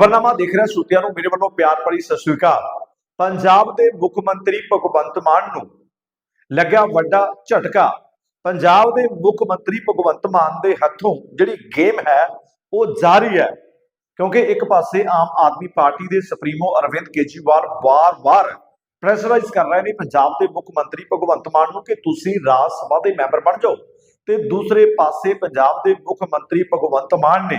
ਖਬਰਨਾਮਾ ਦੇਖ ਰਿਹਾ ਸਰੋਤਿਆਂ ਨੂੰ ਮੇਰੇ ਵੱਲੋਂ ਪਿਆਰ ਭਰੀ ਸਤਿ ਸ੍ਰੀ ਅਕਾਲ। ਪੰਜਾਬ ਦੇ ਮੁੱਖ ਮੰਤਰੀ ਭਗਵੰਤ ਮਾਨ ਨੂੰ ਲੱਗਿਆ ਵੱਡਾ ਝਟਕਾ। ਪੰਜਾਬ ਦੇ ਮੁੱਖ ਮੰਤਰੀ ਭਗਵੰਤ ਮਾਨ ਦੇ ਹੱਥੋਂ ਜਿਹੜੀ ਗੇਮ ਹੈ, ਉਹ ਜਾਰੀ ਹੈ। ਕਿਉਂਕਿ ਇੱਕ ਪਾਸੇ ਆਮ ਆਦਮੀ ਪਾਰਟੀ ਦੇ ਸੁਪਰੀਮੋ ਅਰਵਿੰਦ ਕੇਜਰੀਵਾਲ ਵਾਰ-ਵਾਰ ਪ੍ਰੈਸ਼ਰਾਈਜ਼ ਕਰ ਰਹੇ ਨੇ ਪੰਜਾਬ ਦੇ ਮੁੱਖ ਮੰਤਰੀ ਭਗਵੰਤ ਮਾਨ ਨੂੰ ਕਿ ਤੁਸੀਂ ਰਾਜ ਸਭਾ ਦੇ ਮੈਂਬਰ ਬਣ ਜਾਓ। ਤੇ ਦੂਸਰੇ ਪਾਸੇ ਪੰਜਾਬ ਦੇ ਮੁੱਖ ਮੰਤਰੀ ਭਗਵੰਤ ਮਾਨ ਨੇ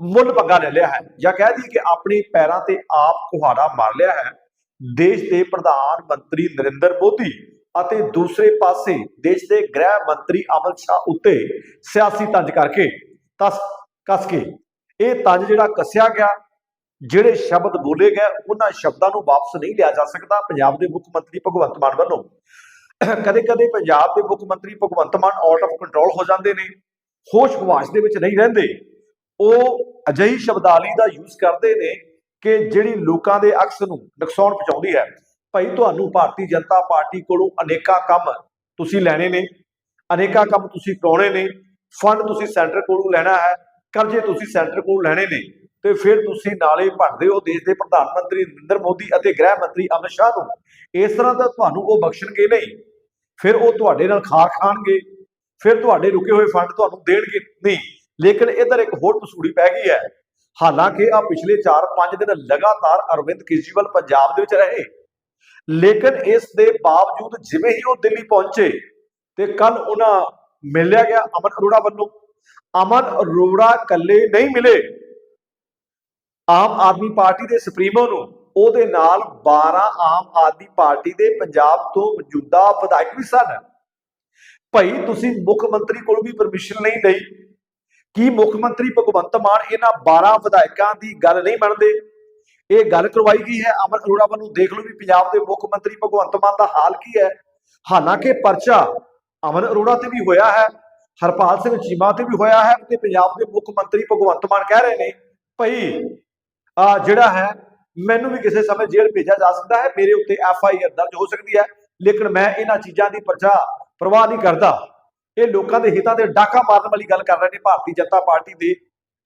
ਮੁੱਲ ਪੱਗਾ ਲੈ ਲਿਆ ਹੈ ਜਾਂ ਕਹਿ ਦਈਏ ਕਿ ਆਪਣੇ ਪੈਰਾਂ ਤੇ ਆਪ ਕੁਹਾੜਾ ਮਾਰ ਲਿਆ ਹੈ। ਦੇਸ਼ ਦੇ ਪ੍ਰਧਾਨ ਮੰਤਰੀ ਨਰਿੰਦਰ ਮੋਦੀ ਅਤੇ ਦੂਸਰੇ ਪਾਸੇ ਦੇਸ਼ ਦੇ ਗ੍ਰਹਿ ਮੰਤਰੀ ਅਮਿਤ ਸ਼ਾਹ ਉੱਤੇ ਸਿਆਸੀ ਤੰਜ ਕਰਕੇ ਤਸ, ਕਸ ਕੇ ਇਹ ਤੰਜ ਜਿਹੜਾ ਕੱਸਿਆ ਗਿਆ, ਜਿਹੜੇ ਸ਼ਬਦ ਬੋਲੇ ਗਏ, ਉਹਨਾਂ ਸ਼ਬਦਾਂ ਨੂੰ ਵਾਪਸ ਨਹੀਂ ਲਿਆ ਜਾ ਸਕਦਾ ਪੰਜਾਬ ਦੇ ਮੁੱਖ ਮੰਤਰੀ ਭਗਵੰਤ ਮਾਨ ਵੱਲੋਂ। ਕਦੇ-ਕਦੇ ਪੰਜਾਬ ਦੇ ਮੁੱਖ ਮੰਤਰੀ Bhagwant Mann out of control ਹੋ ਜਾਂਦੇ ਨੇ ਹੋਸ਼ ਹਵਾਸ਼ ਦੇ ਵਿੱਚ ਨਹੀਂ ਰਹਿੰਦੇ। ਉਹ ਅਜਿਹੀ ਸ਼ਬਦਾਵਲੀ ਦਾ ਯੂਜ਼ ਕਰਦੇ ਨੇ ਕਿ ਜਿਹੜੀ ਲੋਕਾਂ ਦੇ ਅਕਸ ਨੂੰ ਨੁਕਸਾਨ ਪਹੁੰਚਾਉਂਦੀ ਹੈ। ਭਾਈ, ਤੁਹਾਨੂੰ ਭਾਰਤੀ ਜਨਤਾ ਪਾਰਟੀ ਕੋਲੋਂ ਅਨੇਕਾਂ ਕੰਮ ਤੁਸੀਂ ਲੈਣੇ ਨੇ, ਅਨੇਕਾਂ ਕੰਮ ਤੁਸੀਂ ਕਰਾਉਣੇ ਨੇ ਫੰਡ ਤੁਸੀਂ ਸੈਂਟਰ ਕੋਲੋਂ ਲੈਣਾ ਹੈ, ਕਰਜ਼ੇ ਤੁਸੀਂ ਸੈਂਟਰ ਕੋਲੋਂ ਲੈਣੇ ਨੇ, ਤੇ ਫਿਰ ਤੁਸੀਂ ਨਾਲੇ ਭੰਡਦੇ ਹੋ ਦੇਸ਼ ਦੇ ਪ੍ਰਧਾਨ ਮੰਤਰੀ ਨਰਿੰਦਰ ਮੋਦੀ ਅਤੇ ਗ੍ਰਹਿ ਮੰਤਰੀ ਅਮਿਤ ਸ਼ਾਹ ਨੂੰ। ਇਸ ਤਰ੍ਹਾਂ ਦਾ ਤੁਹਾਨੂੰ ਉਹ ਬਖਸ਼ਣਗੇ ਨਹੀਂ, ਫਿਰ ਉਹ ਤੁਹਾਡੇ ਨਾਲ ਖਾਰ ਖਾਣਗੇ, ਫਿਰ ਤੁਹਾਡੇ ਰੁਕੇ ਹੋਏ ਫੰਡ ਤੁਹਾਨੂੰ ਦੇਣਗੇ ਨਹੀਂ। ਲੇਕਿਨ ਇਧਰ ਇੱਕ ਹੋਰ ਪਸੂੜੀ ਪੈ ਗਈ ਹੈ। ਹਾਲਾਂਕਿ ਆ ਪਿਛਲੇ 4-5 ਦਿਨ ਲਗਾਤਾਰ ਅਰਵਿੰਦ ਕੇਜਰੀਵਾਲ ਪੰਜਾਬ ਦੇ ਵਿੱਚ ਰਹੇ। ਲੇਕਿਨ ਇਸ ਦੇ ਬਾਵਜੂਦ ਜਿਵੇਂ ਹੀ ਉਹ ਦਿੱਲੀ ਪਹੁੰਚੇ ਤੇ ਕੱਲ ਉਹਨਾਂ ਮਿਲਿਆ ਗਿਆ ਅਮਨ ਅਰੋੜਾ ਵੱਲੋਂ। ਅਮਨ ਅਰੋੜਾ ਇਕੱਲੇ ਨਹੀਂ ਮਿਲੇ। ਆਮ ਆਦਮੀ ਪਾਰਟੀ ਦੇ ਸੁਪਰੀਮੋ ਨੂੰ ਉਹਦੇ ਨਾਲ 12 ਆਮ ਆਦਮੀ ਪਾਰਟੀ ਦੇ ਪੰਜਾਬ ਤੋਂ ਮੌਜੂਦਾ ਵਿਧਾਇਕ ਵੀ ਸਨ। ਭਾਈ ਤੁਸੀਂ ਮੁੱਖ ਮੰਤਰੀ ਕੋਲ ਵੀ ਪਰਮਿਸ਼ਨ ਨਹੀਂ ਲਈ। ਕੀ ਮੁੱਖ ਮੰਤਰੀ ਭਗਵੰਤ ਮਾਨ ਇਹਨਾਂ 12 ਵਿਧਾਇਕਾਂ ਦੀ ਗੱਲ ਨਹੀਂ ਮੰਨਦੇ? ਇਹ ਗੱਲ ਕਰਵਾਈ ਗਈ ਹੈ। ਅਮਰ ਅਰੋੜਾ ਵੱਲੋਂ ਦੇਖ ਲਓ ਵੀ ਪੰਜਾਬ ਦੇ ਮੁੱਖ ਮੰਤਰੀ ਭਗਵੰਤ ਮਾਨ ਦਾ ਹਾਲ ਕੀ ਹੈ। ਹਾਲਾਂਕਿ ਪਰਚਾ ਅਮਨ ਅਰੋੜਾ ਤੇ ਵੀ ਹੋਇਆ ਹੈ, ਹਰਪਾਲ ਸਿੰਘ ਚੀਮਾ ਤੇ ਵੀ ਹੋਇਆ ਹੈ ਤੇ ਪੰਜਾਬ ਦੇ ਮੁੱਖ ਮੰਤਰੀ ਭਗਵੰਤ ਮਾਨ ਕਹਿ ਰਹੇ ਨੇ, ਭਈ, ਆ ਜਿਹੜਾ ਹੈ, ਮੈਨੂੰ ਵੀ ਕਿਸੇ ਸਮੇਂ ਜੇਲ੍ਹ ਭੇਜਿਆ ਜਾ ਸਕਦਾ ਹੈ। ਮੇਰੇ ਉੱਤੇ ਐਫ ਆਈ ਆਰ ਦਰਜ ਹੋ ਸਕਦੀ ਹੈ। ਲੇਕਿਨ ਮੈਂ ਇਹਨਾਂ ਚੀਜ਼ਾਂ ਦੀ ਪਰਚਾ ਪ੍ਰਵਾਹ ਨਹੀਂ ਕਰਦਾ। ਇਹ ਲੋਕਾਂ ਦੇ ਹਿੱਤਾਂ ਤੇ ਡਾਕਾ ਮਾਰਨ ਵਾਲੀ ਗੱਲ ਕਰ ਰਹੇ ਨੇ ਭਾਰਤੀ ਜਨਤਾ ਪਾਰਟੀ ਦੇ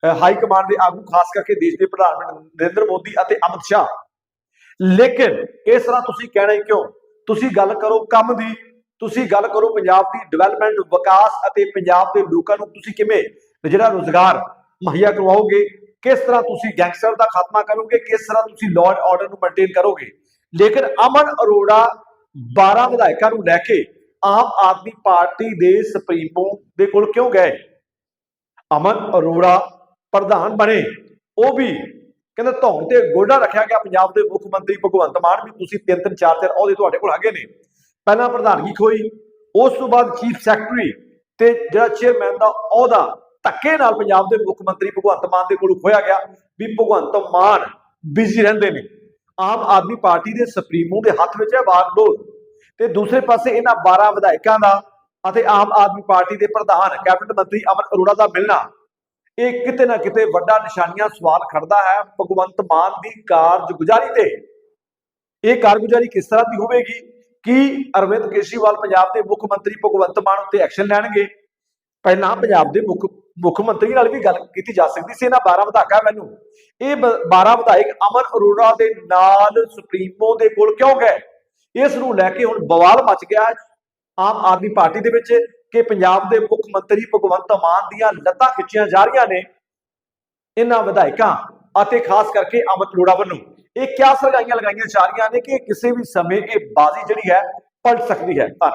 ਹਾਈ ਕਮਾਂਡ ਦੇ ਆਗੂ, ਖਾਸ ਕਰਕੇ ਦੇਸ਼ ਦੇ ਪ੍ਰਧਾਨ ਮੰਤਰੀ ਨਰਿੰਦਰ ਮੋਦੀ ਅਤੇ ਅਮਿਤ ਸ਼ਾਹ। ਲੇਕਿਨ ਇਸ ਤਰ੍ਹਾਂ ਤੁਸੀਂ ਕਹਿਣਾ ਕਿਉਂ? ਤੁਸੀਂ ਗੱਲ ਕਰੋ ਕੰਮ ਦੀ, ਤੁਸੀਂ ਗੱਲ ਕਰੋ ਪੰਜਾਬ ਦੀ ਡਿਵੈਲਪਮੈਂਟ ਵਿਕਾਸ ਅਤੇ ਪੰਜਾਬ ਦੇ ਲੋਕਾਂ ਨੂੰ ਤੁਸੀਂ ਕਿਵੇਂ ਜਿਹੜਾ ਰੋਜ਼ਗਾਰ ਮੁਹੱਈਆ ਕਰਵਾਓਗੇ, ਕਿਸ ਤਰ੍ਹਾਂ ਤੁਸੀਂ ਗੈਂਗਸਟਰ ਦਾ ਖਾਤਮਾ ਕਰੋਗੇ, ਕਿਸ ਤਰ੍ਹਾਂ ਤੁਸੀਂ ਲਾਅ ਐਂਡ ਆਰਡਰ ਨੂੰ ਮੇਨਟੇਨ ਕਰੋਗੇ। ਲੇਕਿਨ ਅਮਨ ਅਰੋੜਾ 12 ਵਿਧਾਇਕਾਂ ਨੂੰ ਲੈ ਕੇ ਆਮ ਆਦਮੀ ਪਾਰਟੀ ਦੇ ਸੁਪਰੀਮੋ ਦੇ ਕੋਲ ਕਿਉਂ ਗਏ? ਅਮਨ ਅਰੋੜਾ ਪ੍ਰਧਾਨ ਬਣੇ। ਉਹ ਵੀ ਕਹਿੰਦੇ ਧੌਣ ਤੇ ਗੋਡਾ ਰੱਖਿਆ ਗਿਆ ਪੰਜਾਬ ਦੇ ਮੁੱਖ ਮੰਤਰੀ ਭਗਵੰਤ ਮਾਨ ਵੀ ਤੁਸੀਂ ਤਿੰਨ ਤਿੰਨ, ਚਾਰ ਚਾਰ ਅਹੁਦੇ ਤੁਹਾਡੇ ਕੋਲ ਹੈਗੇ ਨੇ। ਪਹਿਲਾਂ ਪ੍ਰਧਾਨਗੀ ਖੋਈ? ਉਸ ਤੋਂ ਬਾਅਦ ਚੀਫ ਸੈਕਟਰੀ ਤੇ ਜਿਹੜਾ ਚੇਅਰਮੈਨ ਦਾ ਅਹੁਦਾ ਧੱਕੇ ਨਾਲ ਪੰਜਾਬ ਦੇ ਮੁੱਖ ਮੰਤਰੀ ਭਗਵੰਤ ਮਾਨ ਦੇ ਕੋਲ ਖੋਇਆ ਗਿਆ ਵੀ ਭਗਵੰਤ ਮਾਨ ਬਿਜ਼ੀ ਰਹਿੰਦੇ ਨੇ। ਆਮ ਆਦਮੀ ਪਾਰਟੀ ਦੇ ਸੁਪਰੀਮੋ ਦੇ ਹੱਥ ਵਿੱਚ ਹੈ ਬਾਗਡੋਰ। ਤੇ ਦੂਸਰੇ ਪਾਸੇ ਇਹਨਾਂ 12 ਵਿਧਾਇਕਾਂ ਦਾ ਅਤੇ ਆਮ ਆਦਮੀ ਪਾਰਟੀ ਦੇ ਪ੍ਰਧਾਨ, ਕੈਬਨਿਟ ਮੰਤਰੀ ਅਮਨ ਅਰੋੜਾ ਦਾ ਮਿਲਣਾ, ਇਹ ਕਿਤੇ ਨਾ ਕਿਤੇ ਵੱਡਾ ਨਿਸ਼ਾਨੀਆਂ ਸਵਾਲ ਖੜਦਾ ਹੈ ਭਗਵੰਤ ਮਾਨ ਦੀ ਕਾਰਜਗੁਜ਼ਾਰੀ ਤੇ। ਇਹ ਕਾਰਗੁਜ਼ਾਰੀ ਕਿਸ ਤਰ੍ਹਾਂ ਦੀ ਹੋਵੇਗੀ? ਕੀ ਅਰਵਿੰਦ ਕੇਜਰੀਵਾਲ ਪੰਜਾਬ ਦੇ ਮੁੱਖ ਮੰਤਰੀ ਭਗਵੰਤ ਮਾਨ ਉੱਤੇ ਐਕਸ਼ਨ ਲੈਣਗੇ? ਪਹਿਲਾਂ ਪੰਜਾਬ ਦੇ ਮੁੱਖ ਮੁੱਖ ਮੰਤਰੀ ਨਾਲ ਵੀ ਗੱਲ ਕੀਤੀ ਜਾ ਸਕਦੀ ਸੀ, ਇਹਨਾਂ 12 ਵਿਧਾਇਕਾਂ ਮੈਨੂੰ। ਇਹ ਬ- 12 ਵਿਧਾਇਕ ਅਮਨ ਅਰੋੜਾ ਦੇ ਨਾਲ ਸੁਪਰੀਮੋ ਦੇ ਕੋਲ ਕਿਉਂ ਗਏ? ਇਸ ਨੂੰ ਲੈ ਕੇ ਹੁਣ ਬਵਾਲ ਮਚ ਗਿਆ ਆਮ ਆਦਮੀ ਪਾਰਟੀ ਦੇ ਵਿੱਚ ਕਿ ਪੰਜਾਬ ਦੇ ਮੁੱਖ ਮੰਤਰੀ ਭਗਵੰਤ ਮਾਨ ਦੀਆਂ ਲੱਤਾਂ ਖਿੱਚੀਆਂ ਜਾ ਰਹੀਆਂ ਨੇ ਇਹਨਾਂ ਵਿਧਾਇਕਾਂ ਅਤੇ ਖਾਸ ਕਰਕੇ ਅਮਨ ਲੋੜਾ ਵੱਲੋਂ। ਇਹ ਕਿਆ ਸਰਗਾਈਆਂ ਲਗਾਈਆਂ ਜਾ ਰਹੀਆਂ ਨੇ ਕਿ ਕਿਸੇ ਵੀ ਸਮੇਂ ਇਹ ਬਾਜ਼ੀ ਜਿਹੜੀ ਹੈ ਪਲਟ ਸਕਦੀ ਹੈ। ਧੰਨਵਾਦ।